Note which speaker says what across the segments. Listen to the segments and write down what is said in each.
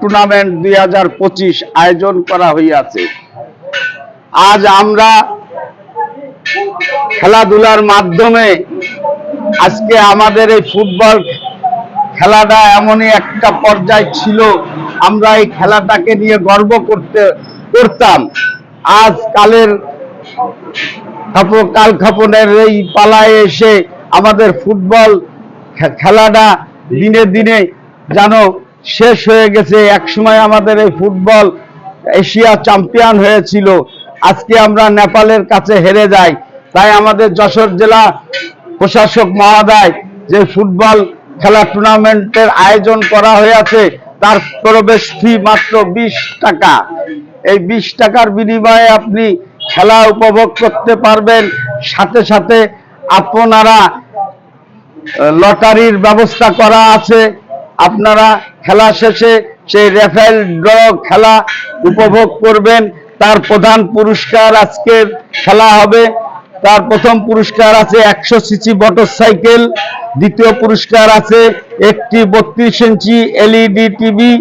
Speaker 1: Tournament দুই হাজার পঁচিশ আয়োজন করা হইয়াছে। আজ আমরা খেলাধুলার মাধ্যমে আজকে আমাদের এই ফুটবল খেলাটা এমনই একটা পর্যায় ছিল, আমরা এই খেলাটাকে নিয়ে গর্ব করতে, করতাম। আজ কালের কাল খাপনের এই পালায় এসে আমাদের ফুটবল খেলাটা দিনে দিনে যেন শেষ হয়ে গেছে। একসময় আমাদের এই ফুটবল এশিয়া চ্যাম্পিয়ন হয়েছিল। আজকে আমরা নেপালের কাছে হেরে যাই। তাই আমাদের যশোর জেলা প্রশাসক মহোদয় যে ফুটবল খেলা টুর্নামেন্টের আয়োজন করা হয়েছে, তার প্রবেশ ফি মাত্র বিশ টাকা। এই বিশ টাকার বিনিময়ে আপনি খেলা উপভোগ করতে পারবেন। সাথে সাথে আপনারা লটারির ব্যবস্থা করা আছে। আপনারা খেলা শেষে সেই রেফেল ড্র খেলা উপভোগ করবেন। তার প্রধান পুরস্কার আজকের খেলা হবে। তার প্রথম পুরস্কার আছে একশো সিসি মোটর সাইকেল দ্বিতীয় পুরস্কার আছে একটি বত্রিশ ইঞ্চি এলইডি টিভি।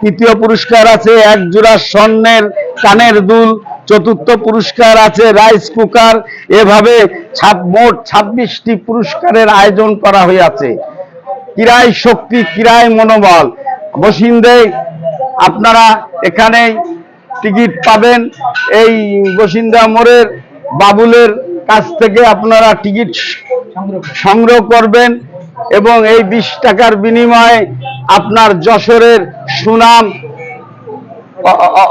Speaker 1: তৃতীয় পুরস্কার আছে এক জোড়া স্বর্ণের কানের দুল। চতুর্থ পুরস্কার আছে রাইস কুকার। এভাবে মোট ছাব্বিশটি পুরস্কারের আয়োজন করা হয়েছে ক্রীড়ায় শক্তি ক্রীড়ায় মনোবল। বসিন্দে, আপনারা এখানে টিকিট পাবেন। এই বসিন্দা মোড়ের বাবুলের কাছ থেকে আপনারা টিকিট সংগ্রহ করবেন এবং এই বিশ টাকার বিনিময়ে আপনার যশোরের সুনাম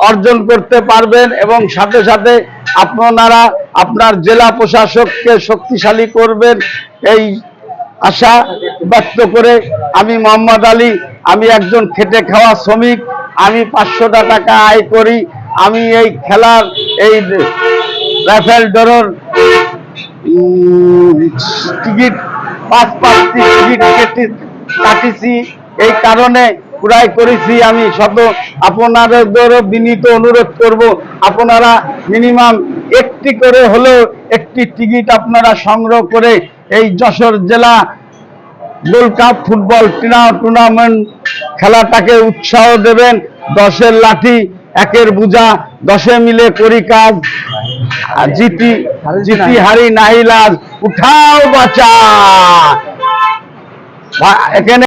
Speaker 1: অর্জন করতে পারবেন এবং সাথে সাথে আপনারা আপনার জেলা প্রশাসককে শক্তিশালী করবেন। এই আশা ব্যক্ত করে আমি মোহাম্মদ আলী, আমি একজন খেটে খাওয়া শ্রমিক, আমি পাঁচশোটা টাকা আয় করি, আমি এই খেলার এই রাফেল ডরর টিকিট, পাঁচ পাঁচটি টিকিট কেটে কাটিছি। এই কারণে ক্রয় করেছি আমি শত, আপনাদেরও বিনীত অনুরোধ করব, আপনারা মিনিমাম একটি করে হলেও একটি টিকিট আপনারা সংগ্রহ করে এই যশোর জেলা গোল্ড কাপ ফুটবল ক্রীড়া টুর্নামেন্ট খেলাটাকে উৎসাহ দেবেন। দশের লাঠি, একের বুঝা, দশে মিলে করি কাজ জিতি জিতি হারি নাহিলাজ। উঠাও বাঁচা। এখানে